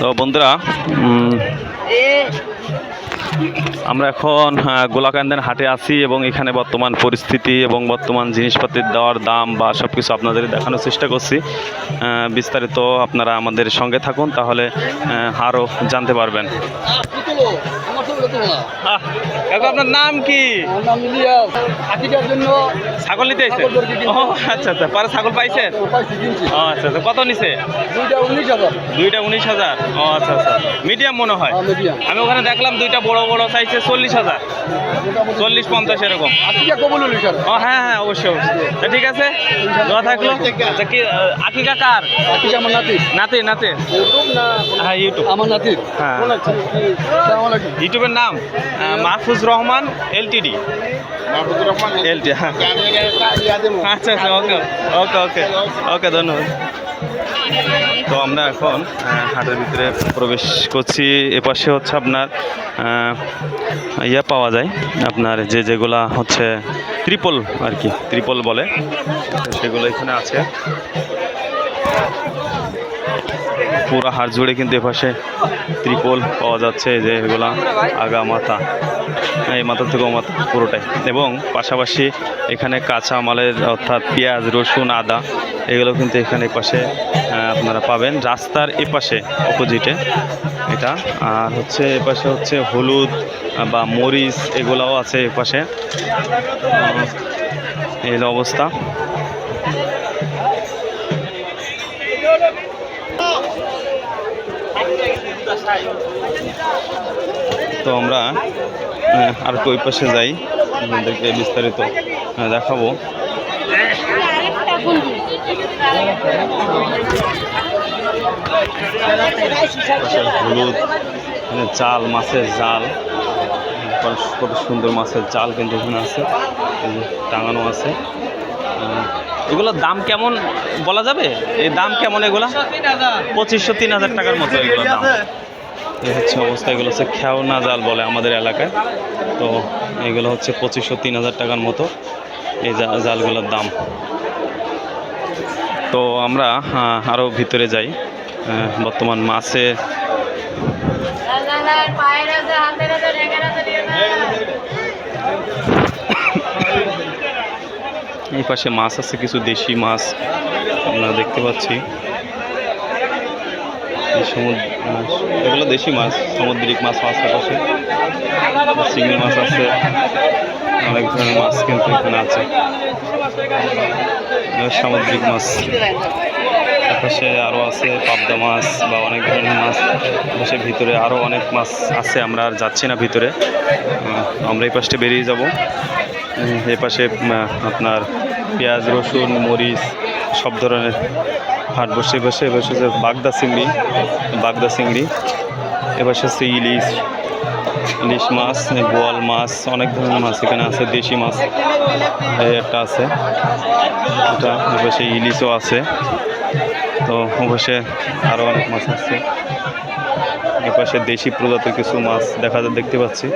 তো বন্ধুরা আমরা এখন আহ, গোলাকান্দের হাটে আছি এবং এখানে বর্তমান পরিস্থিতি এবং বর্তমান জিনিসপাতির দেওয়ার দাম বা সব কিছু আপনাদের দেখানোর চেষ্টা করছি। বিস্তারিত আপনারা আমাদের সঙ্গে থাকুন তাহলে আরও জানতে পারবেন। কাকু আপনার নাম কি? জন্য ছাগল নিতে ও আচ্ছা আচ্ছা পরে ছাগল পাইছেন? ও আচ্ছা আচ্ছা কত নিছে? দুইটা উনিশ হাজার। দুইটা উনিশ হাজার। ও আচ্ছা আচ্ছা মিডিয়াম মনে হয়। আমি ওখানে দেখলাম দুইটা বড় বড় চাইছে চল্লিশ হাজার। চল্লিশ পঞ্চাশ এরকম। ও হ্যাঁ হ্যাঁ অবশ্যই অবশ্যই। ঠিক আছে? থাকল? আচ্ছা কি আকিকা কার? আকিকা আমার নাতি। নাতে নাতে? ইউটিউব না হ্যাঁ ইউটিউব। আমার হ্যাঁ। ইউটিউবের নাম মাহফুজ রহমান এলটিডি। এলটি হ্যাঁ। আচ্ছা আচ্ছা ওকে ওকে ওকে ওকে ধন্যবাদ। তো আমরা এখন হাটের ভিতরে প্রবেশ করছি। এপাশে হচ্ছে আপনার ইয়া পাওয়া যায়। আপনার যে যেগুলা হচ্ছে ত্রিপল আর কি ত্রিপল বলে। সেগুলো এখানে আছে। পুরো হাড় জুড়ে কিন্তু এপাশে ত্রিপল পাওয়া যাচ্ছে যে এগুলা আগা মাথা। এই মাথা থেকে মাথা পুরোটাই। এবং পাশাপাশি এখানে কাঁচা মালের অর্থাৎ পেঁয়াজ, রসুন, আদা এগুলো কিন্তু এখানে পাশে আপনারা পাবেন। রাস্তার এপাশে অপোজিটে এটা। আর হচ্ছে এপাশে হচ্ছে হলুদ বা মরিচ এগুলাও আছে এপাশে। এই অবস্থা। তো আমরা আর ওই পাশে যাই, আপনাদেরকে বিস্তারিত দেখাবো। হলুদ জাল মাছের জাল কত সুন্দর মাছের জাল কিন্তু এখানে আছে টাঙানো আছে। এগুলোর দাম কেমন বলা যাবে? এই দাম কেমন এগুলা? পঁচিশশো, তিন হাজার টাকার মতো এগুলোর দাম। এই হচ্ছে অবস্থা, এগুলো হচ্ছে খেওনা জাল বলে আমাদের এলাকায়। তো এগুলো হচ্ছে পঁচিশশো, তিন হাজার টাকার মতো এই জালগুলোর দাম। তো আমরা আরও ভিতরে যাই। বর্তমান মাছে পায়ের আছে হাতের আছে রেখের আছে এই পাশে মাছ আছে, কিছু দেশি মাছ আমরা দেখতে পাচ্ছি। এগুলো দেশি মাছ, সামুদ্রিক মাছ মাছ পাশে চিংড়ি মাছ আছে, অনেক ধরনের মাছ কিন্তু এখানে আছে। সামুদ্রিক মাছ। পাশে আরও আছে পাবদা মাছ বা অনেক ধরনের মাছ। পাশে ভিতরে আরও অনেক মাছ আছে, আমরা আর যাচ্ছি না ভিতরে। আমরা এই পাশটা বেরিয়ে যাব। উম, এই পাশে আপনার পেঁয়াজ রসুন মরিচ সব ধরনের হাট বসে বসে এবার হচ্ছে বাগদা চিংড়ি বাগদা চিংড়ি। এবার হচ্ছে ইলিশ ইলিশ মাছ বোয়াল মাছ অনেক ধরনের মাছ এখানে আছে দেশি মাছ একটা আছে। এটা এপাশে ইলিশও আছে। তো অবশ্যই আরও অনেক মাছ আছে। এপাশে দেশি প্রজাতির কিছু মাছ দেখা দেখতে পাচ্ছি।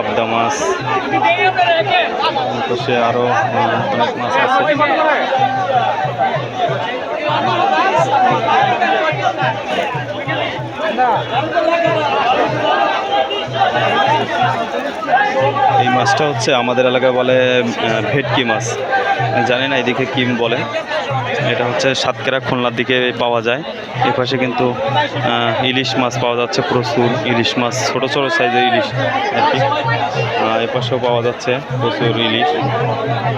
পাবদা মাছ তো সে আরও অনেক মাছ আছে। এই মাছটা হচ্ছে আমাদের এলাকায় বলে ভেটকি মাছ। জানি না এদিকে কি বলে। এটা হচ্ছে সাতকেরা খুলনার দিকে পাওয়া যায়। এ পাশে কিন্তু ইলিশ মাছ পাওয়া যাচ্ছে প্রচুর। ইলিশ মাছ ছোট ছোট সাইজের ইলিশ আর কি। আহ, এ পাশেও পাওয়া যাচ্ছে প্রচুর ইলিশ।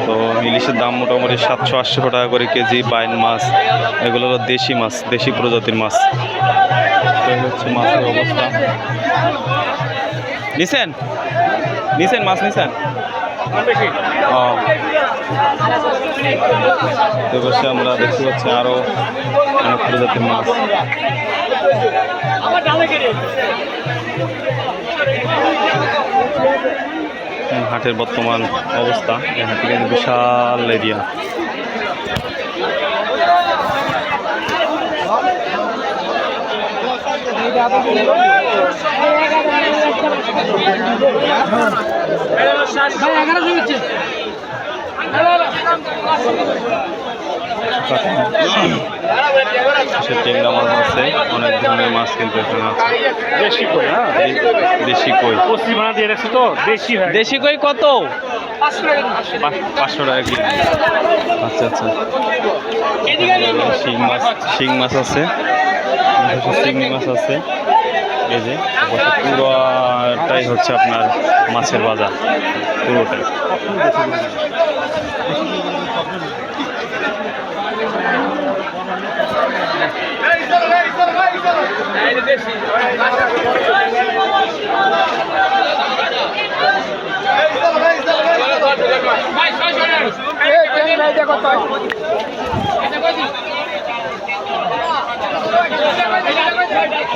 তো ইলিশের দাম মোটামুটি সাতশো আটশো টাকা করে কেজি। বাইন মাছ এগুলো হলো দেশি মাছ দেশি প্রজাতির মাছ। হচ্ছে মাছের অবস্থা। নিছেন? নিছেন মাছ নিছেন? বসে আমরা দেখতে পাচ্ছি আরও অনেক প্রজাতির মাছ। হাটের বর্তমান অবস্থা এই হাটটি কিন্তু বিশাল এরিয়া সে টেংরা মাছ আছে অনেক ধরনের মাছ কিন্তু এখানে আছে। দেশি কই হ্যাঁ? দেশি কই। পশ্চিম বানা দিয়ে রাখছি তো? দেশি হয়। দেশি কই কত? পাঁচশো টাকা কেজি। আচ্ছা আচ্ছা। শিং মাছ শিং মাছ আছে। শিং মাছ আছে। এই যে পুরোটাই হচ্ছে আপনার মাছের বাজার। পুরোটাই এই ট্যাংরা এটা কত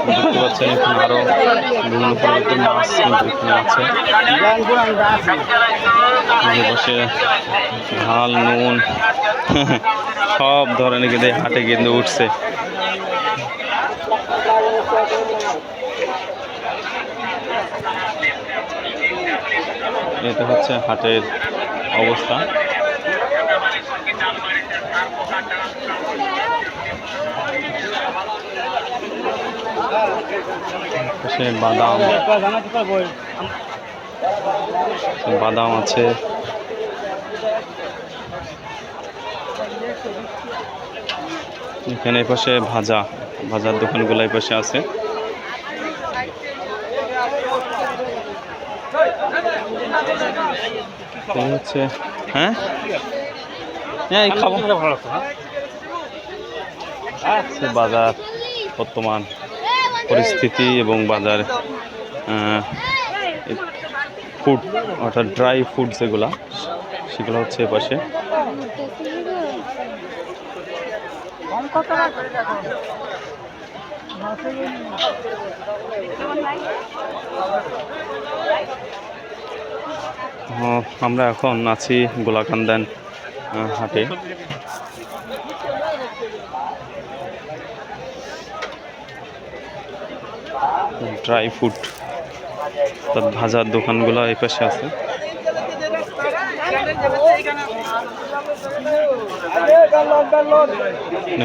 দেখতে পাচ্ছেন, এখানে আরও বিভিন্ন প্রজাতির মাছ কিন্তু আছে। বসে ঝাল, নুন, সব ধরনের কিন্তু হাটে কিন্তু উঠছে। এটা হচ্ছে হাটের অবস্থা। বাদাম। বাদাম আছে। এখানে এই পাশে ভাজা, ভাজার দোকানগুলো এই পাশে আছে। এই হচ্ছে হ্যাঁ? হ্যাঁ এই খাব। ভালো লাগতো হ্যাঁ বাজার বর্তমান পরিস্থিতি এবং বাজার ফুড অর্থাৎ ড্রাই ফুড যেগুলা সেগুলো হচ্ছে এ পাশে। আহ, আমরা এখন আছি গোলাকান্দান হাটে। ড্রাই ফ্রুট অর্থাৎ ভাজার দোকানগুলো এই পাশে আছে।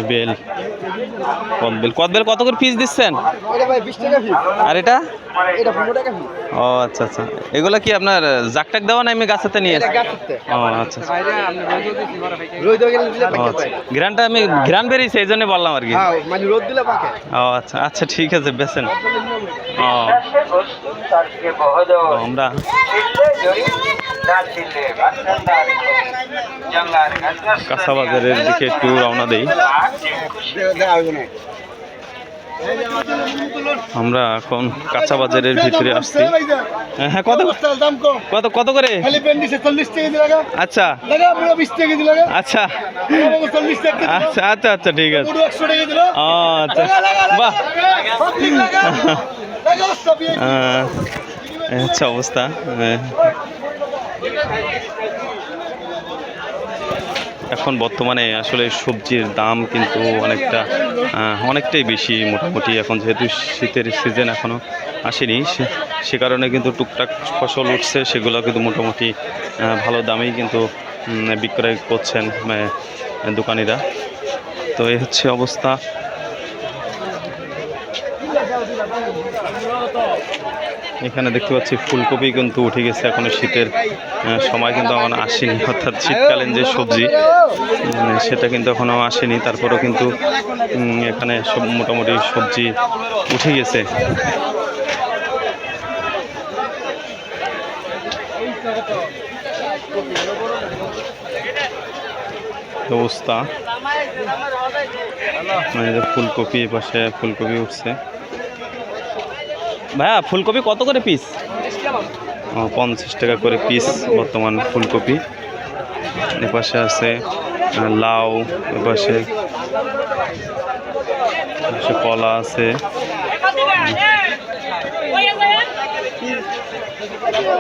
বেল কদবেল। কদবেল কত করে পিস দিচ্ছেন? এটা ভাই বিশ টাকা ফি আর এটা? এটা পনেরো টাকা ফি ও আচ্ছা আচ্ছা। এগুলো কি আপনার জাকটাক দেওয়া না এমনি গাছেতে নিয়ে করতে ও আচ্ছা আচ্ছা। আচ্ছা। ভাই। ঘ্রানটা আমি ঘ্রান বেরিয়েছে এই জন্য বললাম আর কি। হ্যাঁ মানে রোদ দিলে পাকে। ও আচ্ছা আচ্ছা ঠিক আছে বেছেন। ও। আমরা কাঁচা বাজারের দিকে একটু রওনা দেই। আমরা এখন কাঁচা বাজারের ভিতরে আসছি। হ্যাঁ হ্যাঁ, কত কত কত করে? আচ্ছা। আচ্ছা। আচ্ছা আচ্ছা আচ্ছা ঠিক আছে। আচ্ছা। বাহ। হচ্ছে অবস্থা। আহ, এখন বর্তমানে আসলে সবজির দাম কিন্তু অনেকটা অনেকটাই বেশি মোটামুটি। এখন যেহেতু শীতের সিজন এখনও আসেনি, সে- কারণে কিন্তু টুকটাক ফসল উঠছে, সেগুলো কিন্তু মোটামুটি ভালো দামেই কিন্তু বিক্রয় করছেন দোকানিরা। তো এই হচ্ছে অবস্থা। এখানে দেখতে পাচ্ছি ফুলকপি কিন্তু উঠে গেছে এখনও শীতের সময় কিন্তু এখন আসেনি, অর্থাৎ শীতকালীন যে সবজি সেটা কিন্তু এখনও আসেনি, তারপরেও কিন্তু এখানে সব মোটামুটি সবজি উঠে গেছে। অবস্থা। মানে ফুলকপি পাশে ফুলকপি উঠছে। ভাইয়া, ফুলকপি কত করে পিস ও পঞ্চাশ টাকা করে পিস বর্তমান ফুলকপি। এপাশে আছে লাউ, এপাশে কলা আছে।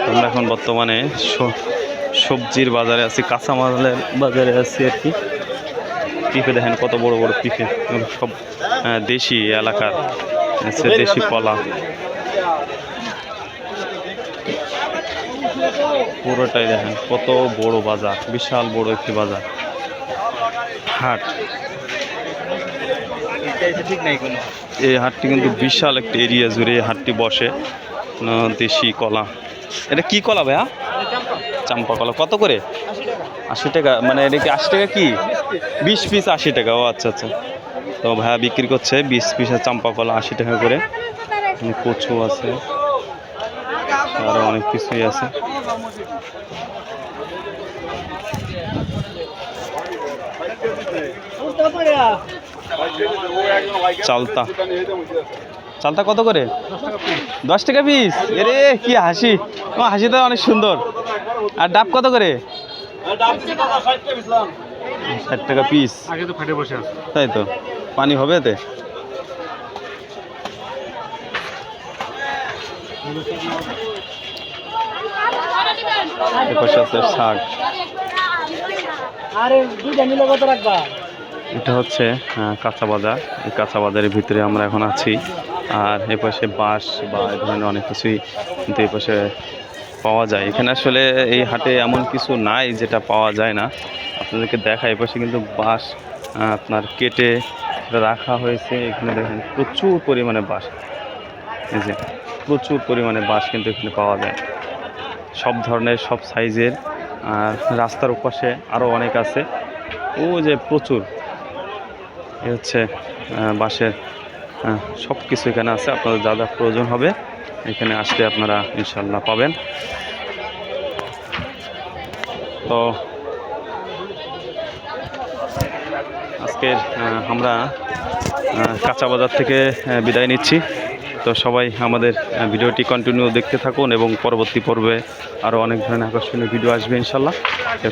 আমরা এখন বর্তমানে সবজির বাজারে আছি, কাঁচামালের বাজারে আছি আর কি। পিঁপে দেখেন কত বড় বড় পিঁপে সব দেশি এলাকার দেশি কলা। পুরোটাই দেখেন, কত বড় বাজার, বিশাল বড় একটি বাজার। হাট। এই হাটটি কিন্তু বিশাল একটি এরিয়া জুড়ে এই হাটটি বসে দেশি কলা। এটা কি কলা ভাইয়া? চাম্পা কলা। কত করে? আশি টাকা। মানে এটা কি আশি টাকা কি? বিশ পিস আশি টাকা। ও আচ্ছা আচ্ছা। তো ভাইয়া বিক্রি করছে বিশ পিসের চাম্পা কলা আশি টাকা করে। কচু আছে। আরও অনেক কিছুই আছে। চালতা। চালতা কত করে? দশ টাকা পিস এরে, কি হাসি। তোমার হাসিটা অনেক সুন্দর। আর ডাব কত করে? ষাট টাকা পিস তাই তো। পানি হবে এতে। এপাশে আছে শাক। এটা হচ্ছে কাঁচা বাজার। এই কাঁচা বাজারের ভিতরে আমরা এখন আছি। আর এপাশে বাঁশ বা এই ধরনের অনেক কিছুই কিন্তু এই পাশে পাওয়া যায়। এখানে আসলে এই হাটে এমন কিছু নাই যেটা পাওয়া যায় না। আপনাদেরকে দেখা এপাশে কিন্তু বাঁশ আপনার কেটে রাখা হয়েছে। এখানে দেখেন প্রচুর পরিমাণে বাঁশ। এই যে প্রচুর পরিমাণে বাঁশ কিন্তু এখানে পাওয়া যায়। সব ধরনের, সব সাইজের, আর রাস্তার ওপাশে আরও অনেক আছে। ও যে প্রচুর। এ হচ্ছে বাঁশের সব কিছু এখানে আছে। আপনাদের যা যা প্রয়োজন হবে, এখানে আসলে আপনারা ইনশাল্লাহ পাবেন। তো আজকের আমরা কাঁচা বাজার থেকে বিদায় নিচ্ছি। তো সবাই আমাদের ভিডিওটি কন্টিনিউ দেখতে থাকুন এবং পরবর্তী পর্বে আরও অনেক ধরনের আকর্ষণীয় ভিডিও আসবে ইনশাল্লাহ।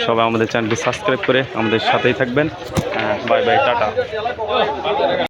সবাই আমাদের চ্যানেলটি সাবস্ক্রাইব করে আমাদের সাথেই থাকবেন। Bye bye tata.